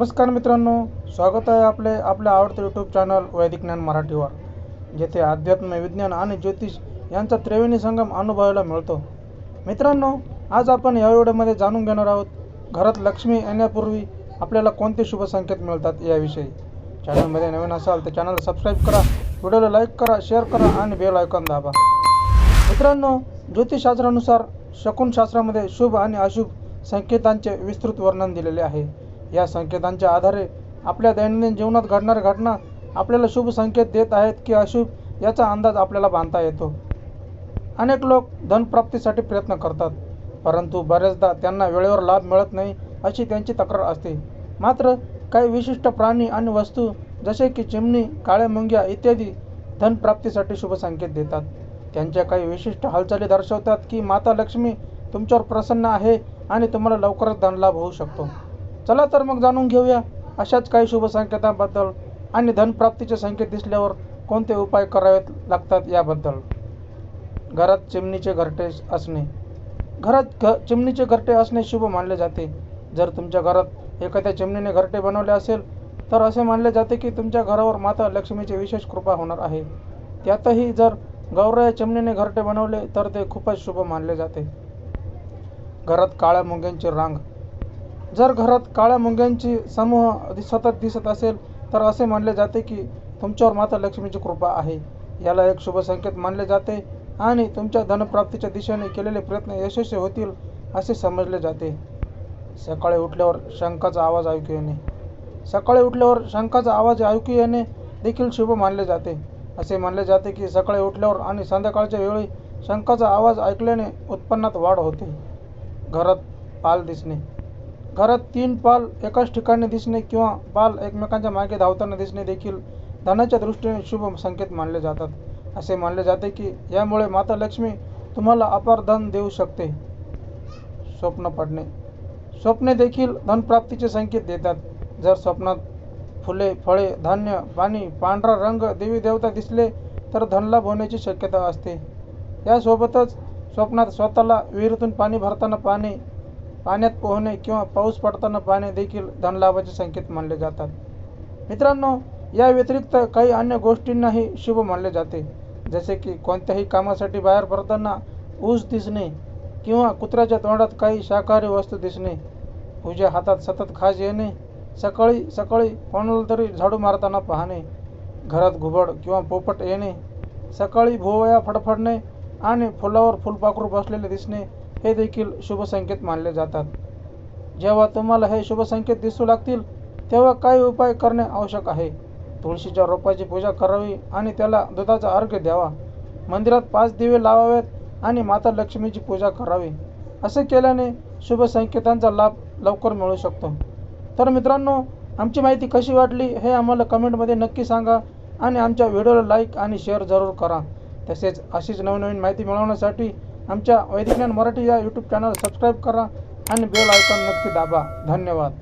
नमस्कार मित्रांनो स्वागत आहे आपले आपल्या आवडते यूट्यूब चॅनल वैदिक ज्ञान मराठीवर जेथे अध्यात्म विज्ञान आणि ज्योतिष यांचा त्रिवेणी संगम अनुभवायला मिळतो. मित्रांनो आज आपण या व्हिडिओमध्ये जाणून घेणार आहोत घरात लक्ष्मी येण्यापूर्वी आपल्याला कोणते शुभ संकेत मिळतात याविषयी. चॅनलमध्ये नवीन असाल तर चॅनल सबस्क्राईब करा व्हिडिओला लाईक करा शेअर करा आणि बेल आयकॉन दाबा. मित्रांनो ज्योतिषशास्त्रानुसार शकुनशास्त्रामध्ये शुभ आणि अशुभ संकेतांचे विस्तृत वर्णन दिलेले आहे. या संकेतांच्या आधारे आपल्या दैनंदिन जीवनात घडणाऱ्या घटना आपल्याला शुभ संकेत देत आहेत की अशुभ याचा अंदाज आपल्याला बांधता येतो. अनेक लोक धनप्राप्तीसाठी प्रयत्न करतात परंतु बऱ्याचदा त्यांना वेळेवर लाभ मिळत नाही अशी त्यांची तक्रार असते. मात्र काही विशिष्ट प्राणी आणि वस्तू जसे की चिमणी काळ्या मुंग्या इत्यादी धनप्राप्तीसाठी शुभ संकेत देतात. त्यांच्या काही विशिष्ट हालचाली दर्शवतात की माता लक्ष्मी तुमच्यावर प्रसन्न आहे आणि तुम्हाला लवकरच धनलाभ होऊ शकतो. चला तर मग जाणून घेऊया अशाच काही शुभ संकेतांबद्दल आणि धनप्राप्तीचे संकेत दिसल्यावर कोणते उपाय करावेत लागतात याबद्दल. घरात चिमणीचे घरटे असणे. घरात घ चिमणीचे घरटे असणे शुभ मानले जाते. जर तुमच्या घरात एखाद्या चिमणीने घरटे बनवले असेल तर असे मानले जाते की तुमच्या घरावर माता लक्ष्मीची विशेष कृपा होणार आहे. त्यातही जर गौरया चिमणीने घरटे बनवले तर ते खूपच शुभ मानले जाते. घरात काळ्या मुंग्यांची रांग जर घरात काळ्या मुंग्यांची समूह सतत दिसत असेल तर असे मानले जाते की तुमच्यावर माता लक्ष्मीची कृपा आहे. याला एक शुभ संकेत मानले जाते आणि तुमच्या धनप्राप्तीच्या दिशेने केलेले प्रयत्न यशस्वी होतील असे समजले जाते. सकाळी उठल्यावर शंखाचा आवाज ऐकू येणे. सकाळी उठल्यावर शंखाचा आवाज ऐकू येणे देखील शुभ मानले जाते. असे मानले जाते की सकाळी उठल्यावर आणि संध्याकाळच्या वेळी शंखाचा आवाज ऐकल्याने उत्पन्नात वाढ होते. घरात पाल दिसणे. घरात तीन पाल एकाच ठिकाणी दिसणे किंवा पाल एकमेकांच्या मागे धावताना दिसणे देखील धनाच्या दृष्टीने शुभ संकेत मानले जातात. असे मानले जाते की यामुळे माता लक्ष्मी तुम्हाला अपार धन देऊ शकते. स्वप्न पडणे. स्वप्ने देखील धनप्राप्तीचे संकेत देतात. जर स्वप्नात फुले फळे धान्य पाणी पांढरा रंग देवी देवता दिसले तर धनलाभ होण्याची शक्यता असते. यासोबतच स्वप्नात स्वतःला विहिरीतून पाणी भरताना पाणी पाण्यात पोहणे किंवा पाऊस पडताना पाहणे देखील धनलाभाचे संकेत मानले जातात. मित्रांनो या व्यतिरिक्त काही अन्य गोष्टींनाही शुभ मानले जाते. जसे की कोणत्याही कामासाठी बाहेर पडताना ऊस दिसणे किंवा कुत्र्याच्या तोंडात काही शाकाहारी वस्तू दिसणे उज्या हातात सतत खाज येणे सकाळी सकाळी कोणाला तरी झाडू मारताना पाहणे घरात घुबड किंवा पोपट येणे सकाळी भोवया फडफडणे आणि फुलावर फुलपाखरू बसलेले दिसणे हे देखील शुभ संकेत मानले जातात. जेव्हा तुम्हाला हे शुभसंकेत दिसू लागतील तेव्हा काही उपाय करणे आवश्यक आहे. तुळशीच्या रोपाची पूजा करावी आणि त्याला दुधाचा अर्घ्य द्यावा. मंदिरात पाच दिवे लावावेत आणि माता लक्ष्मीची पूजा करावी. असे केल्याने शुभ संकेतांचा लाभ लवकर मिळू शकतो. तर मित्रांनो आमची माहिती कशी वाटली हे आम्हाला कमेंटमध्ये नक्की सांगा आणि आमच्या व्हिडिओला लाईक आणि शेअर जरूर करा. तसेच अशीच नवनवीन माहिती मिळवण्यासाठी आमच्या वैदिज्ञान मराठी या यूट्यूब चॅनल सबस्क्राईब करा आणि बेल आयकॉन नक्की दाबा. धन्यवाद.